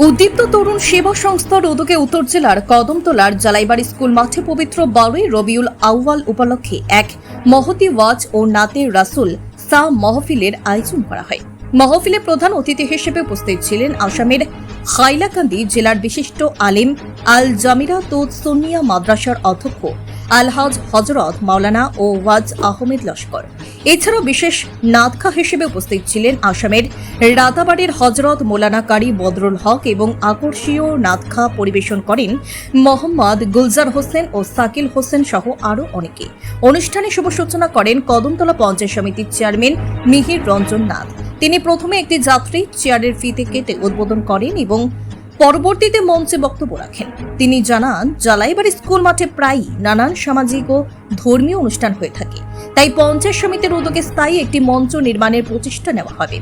উদ্দীপ্ত তরুণ সেবা সংস্থার উদ্যোগে উত্তর জেলার কদমতলার জালাইবাড়ি স্কুল মাঠে পবিত্র বারোই রবিউল আউয়াল উপলক্ষে এক মহতি ওয়াজ ও নাতে রাসুল সা মহফিলের আয়োজন করা হয়। মহফিলে প্রধান অতিথি হিসেবে উপস্থিত ছিলেন আসামের হাইলাকান্দি জেলার বিশিষ্ট আলিম আল জামিরা তুদ সোনিয়া মাদ্রাসার অধ্যক্ষ আলহাজ হজরত মাওলানা ও ওয়াজ আহমেদ লস্কর। এছাড়াও বিশেষ নাদখা হিসেবে উপস্থিত ছিলেন আসামের রাতাবাড়ির হজরত মোলানা কারি বদরুল হক এবং আকর্ষীয় নাদখা পরিবেশন করেন মোহাম্মদ গুলজার হোসেন ও সাকিল হোসেন সহ আরও অনেকে। অনুষ্ঠানে শুভ সূচনা করেন কদমতলা পঞ্চায়েত সমিতির চেয়ারম্যান মিহির রঞ্জন নাথ। তিনি প্রথমে একটি যাত্রী চেয়ারের ফিতে কেটে উদ্বোধন করেন এবং পরবর্তীতে মঞ্চে বক্তব্য রাখেন। তিনি জানান, জালাইবাড়ি স্কুল মাঠে প্রায়ই নানান সামাজিক ও ধর্মীয় অনুষ্ঠান হয়ে থাকে। তাই পঞ্চায়েত সমিতির উদ্যোগে স্থায়ী একটি মঞ্চ নির্মাণের প্রচেষ্টা নেওয়া হবে।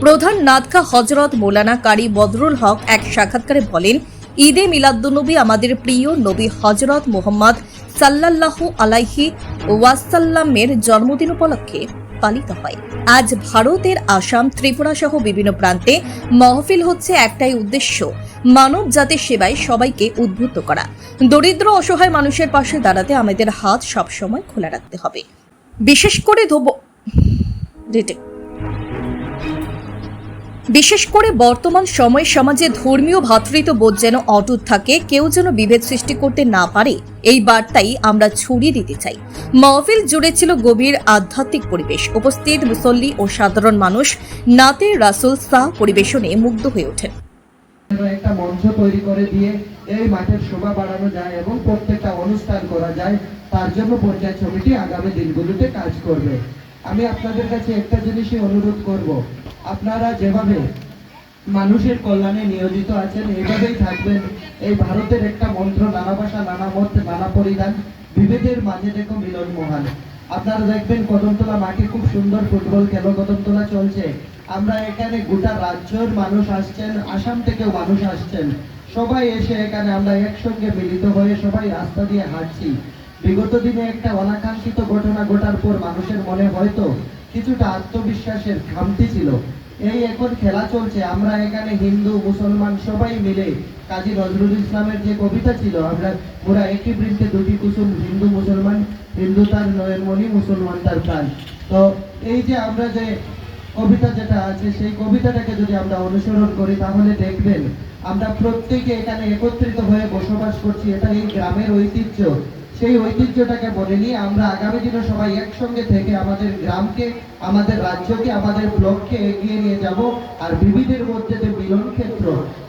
প্রধান নাদখা হজরত মোলানা কারি বদরুল হক এক সাক্ষাৎকারে বলেন, ঈদে মিলাদ্দুনবী আমাদের প্রিয় নবী হজরত মোহাম্মদ সাল্লাল্লাহু আলাইহি ওয়াসাল্লামের জন্মদিন উপলক্ষে পালিত হয়। আজ ভারতের আসাম, ত্রিপুরা সহ বিভিন্ন প্রান্তে মহফিল হচ্ছে একটাই উদ্দেশ্য, মানব জাতির সেবায় সবাইকে উদ্বুদ্ধ করা। দরিদ্র, অসহায় মানুষের পাশে দাঁড়াতে আমাদের হাত সবসময় খোলা রাখতে হবে। বিশেষ করে ধোব বিশেষ করে বর্তমান সময়ে সমাজে ধর্মীয় ভ্রাতৃত্ববোধ যেন অটুট থাকে, কেউ যেন বিভেদ সৃষ্টি করতে না পারে, এই বার্তাই আমরা ছড়িয়ে দিতে চাই। মহফিল জুড়ে ছিল গভীর আধ্যাত্মিক পরিবেশ। উপস্থিত মুসল্লি ও সাধারণ মানুষ নাতে রাসুল শাহ পরিবেশনে মুগ্ধ হয়ে ওঠেন। একটা মঞ্চ তৈরি করে দিয়ে এই মাঠের শোভা বাড়ানো যায় এবং প্রত্যেকটা অনুষ্ঠান করা যায়, তার জন্য পঞ্চায়েত সমিতি আগামী দিনগুলোতে কাজ করবে। আমি আপনাদের কাছে একটা জিনিসই অনুরোধ করব। আপনারা যেভাবে মানুষের কল্যাণে নিয়োজিত আছেন এইভাবেই থাকবেন। এই ভারতের একটা মন্ত্র, নানা ভাষা, নানা মত, নানা পরিধান, বিভেদের মাঝে দেখো মিলন মহান আপনারা দেখবেন কদমতলা মাঠে খুব সুন্দর ফুটবল খেলো, কদমতলা চলছে। আমরা এখানে গোটা রাজ্যের মানুষ আসছেন, আসাম থেকেও মানুষ আসছেন। সবাই এসে এখানে আমরা একসঙ্গে মিলিত হয়ে সবাই রাস্তা দিয়ে হাঁটছি। বিগত দিনে একটা অনাকাঙ্ক্ষিত ঘটনা ঘটার পর মানুষের মনে হয়তো কিছুটা আত্মবিশ্বাসের খামতি ছিল। এই এখন খেলা চলছে। আমরা এখানে হিন্দু, মুসলমান সবাই মিলে। কাজী নজরুল ইসলামের যে কবিতা ছিল, আমরা পুরা একই বৃন্তে দুটি কুসুম, হিন্দু, মুসলমান, হিন্দু তার নয়ন মণি মুসলমান তার প্রাণ। তো এই যে আমরা যে কবিতা যেটা আছে, সেই কবিতাটাকে যদি আমরা অনুসরণ করি, তাহলে দেখবেন আমরা প্রত্যেকে এখানে একত্রিত হয়ে বসবাস করছি। এটা এই গ্রামের ঐতিহ্য। সেই ঐতিহ্যটাকে বলে নিয়ে আমরা আগামী দিনে সবাই একসঙ্গে থেকে আমাদের গ্রামকে, আমাদের রাজ্যকে, আমাদের ব্লককে এগিয়ে নিয়ে যাব আর বিবিধের মধ্যে যে মিলন ক্ষেত্র,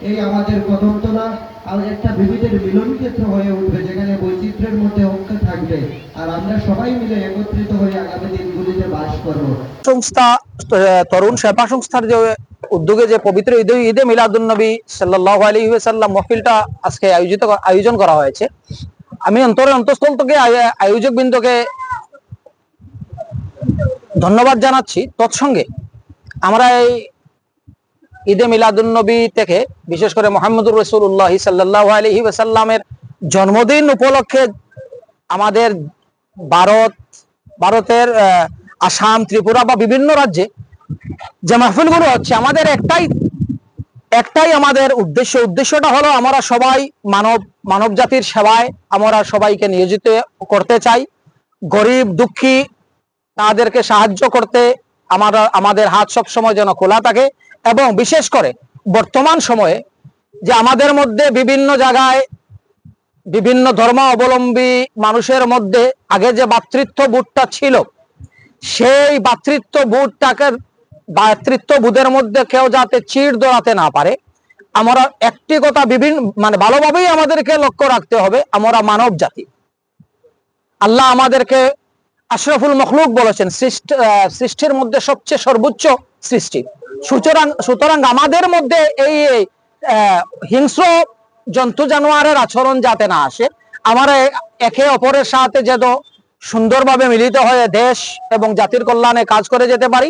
এই আমাদের কদমতলা আর একটা বিবিধের মিলন ক্ষেত্র হয়ে উঠবে যেখানে বৈচিত্র্যের মধ্যে ঐক্য থাকবে। আর আমরা সবাই মিলে একত্রিত হয়ে আগামী দিনগুলিতে বাস করব। সংস্থা তরুণ সেবা সংস্থার যে উদ্যোগে যে পবিত্র ঈদে ঈদে মিলাদুন নবী সাল্লাহ আলী সাল্লাম মহফিলটা আজকে আয়োজিত আয়োজন করা হয়েছে। আমি অন্তরে অন্তঃস্থল থেকে আয়- আয়োজক বৃন্দকে ধন্যবাদ জানাচ্ছি। তৎসঙ্গে আমরা এই ঈদে মিলাদুন নবী থেকে, বিশেষ করে মোহাম্মদুর রসুল রসুল্লাহ সাল্লাহ আলহি ওয়াসাল্লামের জন্মদিন উপলক্ষে আমাদের ভারত ভারতের আসাম, ত্রিপুরা বা বিভিন্ন রাজ্যে যে মাহফিলগুলো হচ্ছে, আমাদের একটাই একটাই আমাদের উদ্দেশ্য। উদ্দেশ্যটা হলো আমরা সবাই মানব মানব জাতির সেবায় আমরা সবাইকে নিয়োজিত করতে চাই। গরিব, দুঃখী, তাদেরকে সাহায্য করতে আমরা, আমাদের হাত সব সময় যেন খোলা থাকে এবং বিশেষ করে বর্তমান সময়ে যে আমাদের মধ্যে বিভিন্ন জায়গায় বিভিন্ন ধর্ম অবলম্বী মানুষের মধ্যে আগে যে ভাতৃত্ব বোধটা ছিল, সেই ভাতৃত্ব বোধটাকে ভাতৃত্ব বোধের মধ্যে কেউ যাতে চিড় দৌড়াতে না পারে, আমরা একটি কথা বিভিন্ন মানে ভালোভাবেই আমাদেরকে লক্ষ্য রাখতে হবে, আমরা মানব জাতি। আল্লাহ আমাদেরকে আশরাফুল মখলুক বলেছেন, সৃষ্টি সৃষ্টির মধ্যে সবচেয়ে সর্বোচ্চ সৃষ্টি। সুতরাং সুতরাং আমাদের মধ্যে এই হিংস্র জন্তু জানোয়ারের আচরণ যাতে না আসে, আমরা একে অপরের সাথে যেন সুন্দরভাবে মিলিত হয়ে দেশ এবং জাতির কল্যাণে কাজ করে যেতে পারি।